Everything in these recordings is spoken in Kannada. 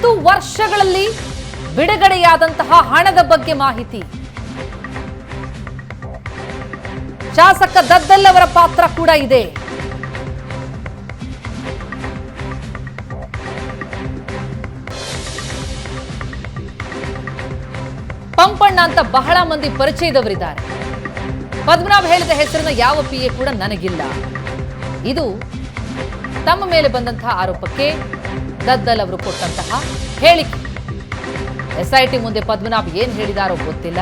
ಹತ್ತು ವರ್ಷಗಳಲ್ಲಿ ಬಿಡುಗಡೆಯಾದಂತಹ ಹಣದ ಬಗ್ಗೆ ಮಾಹಿತಿ. ಶಾಸಕ ದದ್ದಲ್ಲವರ ಪಾತ್ರ ಕೂಡ ಇದೆ. ಪಂಪಣ್ಣ ಅಂತ ಬಹಳ ಮಂದಿ ಪರಿಚಯದವರಿದ್ದಾರೆ. ಪದ್ಮನಾಭ್ ಹೇಳಿದ ಹೆಸರಿನ ಯಾವ ಪಿಎ ಕೂಡ ನನಗಿಲ್ಲ. ಇದು ತಮ್ಮ ಮೇಲೆ ಬಂದಂತಹ ಆರೋಪಕ್ಕೆ ದದ್ದಲ್ ಅವರು ಕೊಟ್ಟಂತಹ ಹೇಳಿಕೆ. ಎಸ್ಐಟಿ ಮುಂದೆ ಪದ್ಮನಾಭ್ ಏನ್ ಹೇಳಿದಾರೋ ಗೊತ್ತಿಲ್ಲ.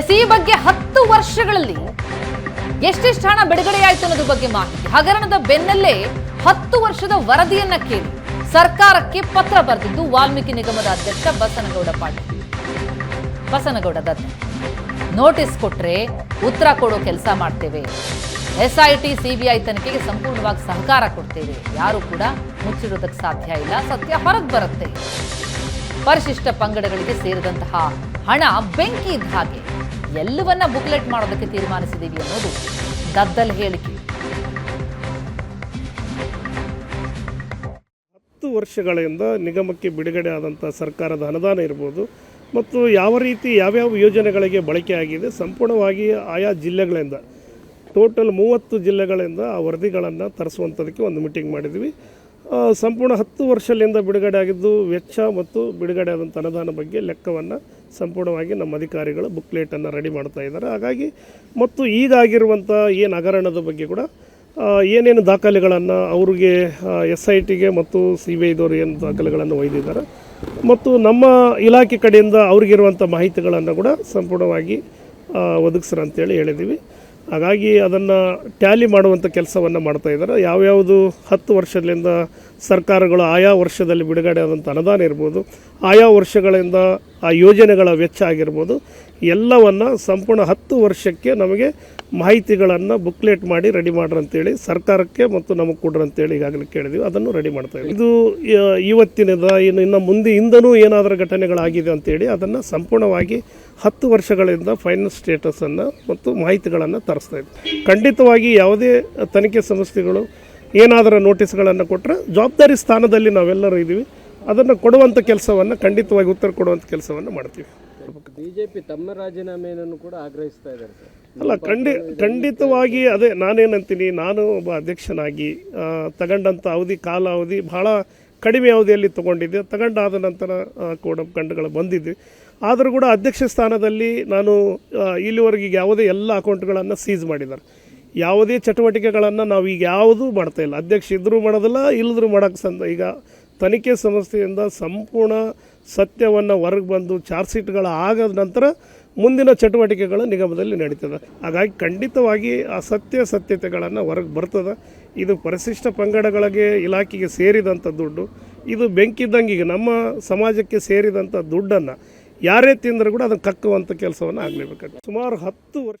ಎಸ್ ಬಗ್ಗೆ ಹತ್ತು ವರ್ಷಗಳಲ್ಲಿ ಎಷ್ಟೆಷ್ಟು ಹಣ ಬಿಡುಗಡೆಯಾಯಿತು ಅನ್ನೋದ್ರ ಬಗ್ಗೆ ಮಾಹಿತಿ. ಹಗರಣದ ಬೆನ್ನಲ್ಲೇ ಹತ್ತು ವರ್ಷದ ವರದಿಯನ್ನ ಕೇಳಿ ಸರ್ಕಾರಕ್ಕೆ ಪತ್ರ ಬರೆದಿದ್ದು ವಾಲ್ಮೀಕಿ ನಿಗಮದ ಅಧ್ಯಕ್ಷ ಬಸನಗೌಡ ಪಾಟೀಲ್. ಬಸನಗೌಡ ದತ್ತ ನೋಟಿಸ್ ಕೊಟ್ಟರೆ ಉತ್ತರ ಕೊಡೋ ಕೆಲಸ ಮಾಡ್ತೇವೆ. ಎಸ್ಐಟಿ ಸಿಬಿಐ ತನಿಖೆಗೆ ಸಂಪೂರ್ಣವಾಗಿ ಸಹಕಾರ ಕೊಡ್ತೇವೆ. ಯಾರು ಕೂಡ ಮುಚ್ಚಿಡೋದಕ್ಕೆ ಸಾಧ್ಯ ಇಲ್ಲ. ಸತ್ಯ ಹೊರಗೆ ಬರುತ್ತೆ. ಪರಿಶಿಷ್ಟ ಪಂಗಡಗಳಿಗೆ ಸೇರಿದಂತಹ ಹಣ ಬೆಂಕಿ ಇದ್ದ ಹಾಗೆ ಎಲ್ಲವನ್ನ ಬುಕ್ಲೆಟ್ ಮಾಡೋದಕ್ಕೆ ತೀರ್ಮಾನಿಸಿದ್ದೀವಿ ಅನ್ನೋದು ದದ್ದಲ್ ಹೇಳಿಕೆ. ಹತ್ತು ವರ್ಷಗಳಿಂದ ನಿಗಮಕ್ಕೆ ಬಿಡುಗಡೆ ಆದಂಥ ಸರ್ಕಾರದ ಅನುದಾನ ಇರ್ಬೋದು ಮತ್ತು ಯಾವ ರೀತಿ ಯಾವ್ಯಾವ ಯೋಜನೆಗಳಿಗೆ ಬಳಕೆ ಆಗಿದೆ ಸಂಪೂರ್ಣವಾಗಿ ಆಯಾ ಜಿಲ್ಲೆಗಳಿಂದ, ಟೋಟಲ್ ಮೂವತ್ತು ಜಿಲ್ಲೆಗಳಿಂದ ಆ ವರದಿಗಳನ್ನು ತರಿಸುವಂಥದಕ್ಕೆ ಒಂದು ಮೀಟಿಂಗ್ ಮಾಡಿದ್ವಿ. ಸಂಪೂರ್ಣ ಹತ್ತು ವರ್ಷದಿಂದ ಬಿಡುಗಡೆ ಆಗಿದ್ದು ವೆಚ್ಚ ಮತ್ತು ಬಿಡುಗಡೆ ಆದಂಥ ಅನುದಾನ ಬಗ್ಗೆ ಲೆಕ್ಕವನ್ನು ಸಂಪೂರ್ಣವಾಗಿ ನಮ್ಮ ಅಧಿಕಾರಿಗಳು ಬುಕ್ಲೆಟನ್ನು ರೆಡಿ ಮಾಡ್ತಾ ಇದ್ದಾರೆ. ಹಾಗಾಗಿ ಮತ್ತು ಈಗಾಗಿರುವಂಥ ಏನು ಹಗರಣದ ಬಗ್ಗೆ ಕೂಡ ಏನೇನು ದಾಖಲೆಗಳನ್ನು ಅವ್ರಿಗೆ ಎಸ್ ಐ ಟಿಗೆ ಮತ್ತು ಸಿ ಬಿ ಐದವರು ಏನು ದಾಖಲೆಗಳನ್ನು ಒಯ್ದಿದ್ದಾರೆ ಮತ್ತು ನಮ್ಮ ಇಲಾಖೆ ಕಡೆಯಿಂದ ಅವ್ರಿಗಿರುವಂಥ ಮಾಹಿತಿಗಳನ್ನು ಕೂಡ ಸಂಪೂರ್ಣವಾಗಿ ಒದಗಿಸ್ರ ಅಂತೇಳಿ ಹೇಳಿದ್ದೀವಿ. ಹಾಗಾಗಿ ಅದನ್ನು ಟ್ಯಾಲಿ ಮಾಡುವಂಥ ಕೆಲಸವನ್ನು ಮಾಡ್ತಾ ಇದ್ದಾರೆ. ಯಾವ್ಯಾವುದು ಹತ್ತು ವರ್ಷದಿಂದ ಸರ್ಕಾರಗಳು ಆಯಾ ವರ್ಷದಲ್ಲಿ ಬಿಡುಗಡೆ ಆದಂಥ ಅನುದಾನ ಇರ್ಬೋದು, ಆಯಾ ವರ್ಷಗಳಿಂದ ಆ ಯೋಜನೆಗಳ ವೆಚ್ಚ ಆಗಿರ್ಬೋದು, ಎಲ್ಲವನ್ನು ಸಂಪೂರ್ಣ ಹತ್ತು ವರ್ಷಕ್ಕೆ ನಮಗೆ ಮಾಹಿತಿಗಳನ್ನು ಬುಕ್ಲೆಟ್ ಮಾಡಿ ರೆಡಿ ಮಾಡ್ರಂತೇಳಿ, ಸರ್ಕಾರಕ್ಕೆ ಮತ್ತು ನಮಗೆ ಕೊಡ್ರಂತೇಳಿ ಈಗಾಗಲೇ ಕೇಳಿದ್ವಿ. ಅದನ್ನು ರೆಡಿ ಮಾಡ್ತಾ ಇದ್ದೀವಿ. ಇದು ಇವತ್ತಿನದ, ಇನ್ನು ಇನ್ನು ಮುಂದೆ ಹಿಂದನೂ ಏನಾದರೂ ಘಟನೆಗಳಾಗಿದೆ ಅಂತೇಳಿ ಅದನ್ನು ಸಂಪೂರ್ಣವಾಗಿ ಹತ್ತು ವರ್ಷಗಳಿಂದ ಫೈನಲ್ ಸ್ಟೇಟಸನ್ನು ಮತ್ತು ಮಾಹಿತಿಗಳನ್ನು ತರಿಸ್ತಾ ಇದ್ವಿ ಖಂಡಿತವಾಗಿ ಯಾವುದೇ ತನಿಖೆ ಸಂಸ್ಥೆಗಳು ಏನಾದರೂ ನೋಟಿಸ್ಗಳನ್ನು ಕೊಟ್ಟರೆ ಜವಾಬ್ದಾರಿ ಸ್ಥಾನದಲ್ಲಿ ನಾವೆಲ್ಲರೂ ಇದ್ದೀವಿ. ಅದನ್ನು ಕೊಡುವಂಥ ಕೆಲಸವನ್ನು ಖಂಡಿತವಾಗಿ ಉತ್ತರ ಕೊಡುವಂಥ ಕೆಲಸವನ್ನು ಮಾಡ್ತೀವಿ. ಬಿಜೆಪಿ ತಮ್ಮ ರಾಜೀನಾಮೆಯನ್ನು ಕೂಡ ಆಗ್ರಹಿಸ್ತಾ ಇದ್ದಾರೆ ಅಲ್ಲ ಖಂಡಿ ಖಂಡಿತವಾಗಿ ಅದೇ ನಾನೇನಂತೀನಿ ನಾನು ಒಬ್ಬ ಅಧ್ಯಕ್ಷನಾಗಿ ತಗೊಂಡಂಥ ಅವಧಿ ಕಾಲ ಅವಧಿ ಬಹಳ ಕಡಿಮೆ ಅವಧಿಯಲ್ಲಿ ತಗೊಂಡಿದ್ದೆ. ತಗೊಂಡಾದ ನಂತರ ಕೋಡ್ ಆಫ್ ಕಂಡುಗಳು ಬಂದಿದ್ವಿ. ಆದರೂ ಕೂಡ ಅಧ್ಯಕ್ಷ ಸ್ಥಾನದಲ್ಲಿ ನಾನು ಇಲ್ಲಿವರೆಗೆ ಯಾವುದೇ ಎಲ್ಲ ಅಕೌಂಟ್ಗಳನ್ನು ಸೀಸ್ ಮಾಡಿದ್ದಾರೆ. ಯಾವುದೇ ಚಟುವಟಿಕೆಗಳನ್ನು ನಾವು ಈಗ ಯಾವುದೂ ಮಾಡ್ತಾ ಇಲ್ಲ. ಅಧ್ಯಕ್ಷ ಇದ್ದರೂ ಮಾಡೋದಿಲ್ಲ ಇಲ್ಲದ್ರೂ ಮಾಡೋಕ್ಕೆ ಸಂದ ಈಗ ತನಿಖೆ ಸಂಸ್ಥೆಯಿಂದ ಸಂಪೂರ್ಣ ಸತ್ಯವನ್ನು ಹೊರಗೆ ಬಂದು ಚಾರ್ಜ್ ಶೀಟ್ಗಳ ಆಗದ ನಂತರ ಮುಂದಿನ ಚಟುವಟಿಕೆಗಳು ನಿಗಮದಲ್ಲಿ ನಡೀತದೆ. ಹಾಗಾಗಿ ಖಂಡಿತವಾಗಿ ಆ ಸತ್ಯ ಸತ್ಯತೆಗಳನ್ನು ಹೊರಗೆ ಬರ್ತದೆ. ಇದು ಪರಿಶಿಷ್ಟ ಪಂಗಡಗಳಿಗೆ, ಇಲಾಖೆಗೆ ಸೇರಿದಂಥ ದುಡ್ಡು. ಇದು ಬೆಂಕಿದ್ದಂಗೆ ಈಗ ನಮ್ಮ ಸಮಾಜಕ್ಕೆ ಸೇರಿದಂಥ ದುಡ್ಡನ್ನು ಯಾರೇ ತಿಂದರೂ ಕೂಡ ಅದನ್ನು ಕಕ್ಕುವಂಥ ಕೆಲಸವನ್ನು ಆಗಲೇಬೇಕಾಗ್ತದೆ. ಸುಮಾರು ಹತ್ತು ವರ್ಷ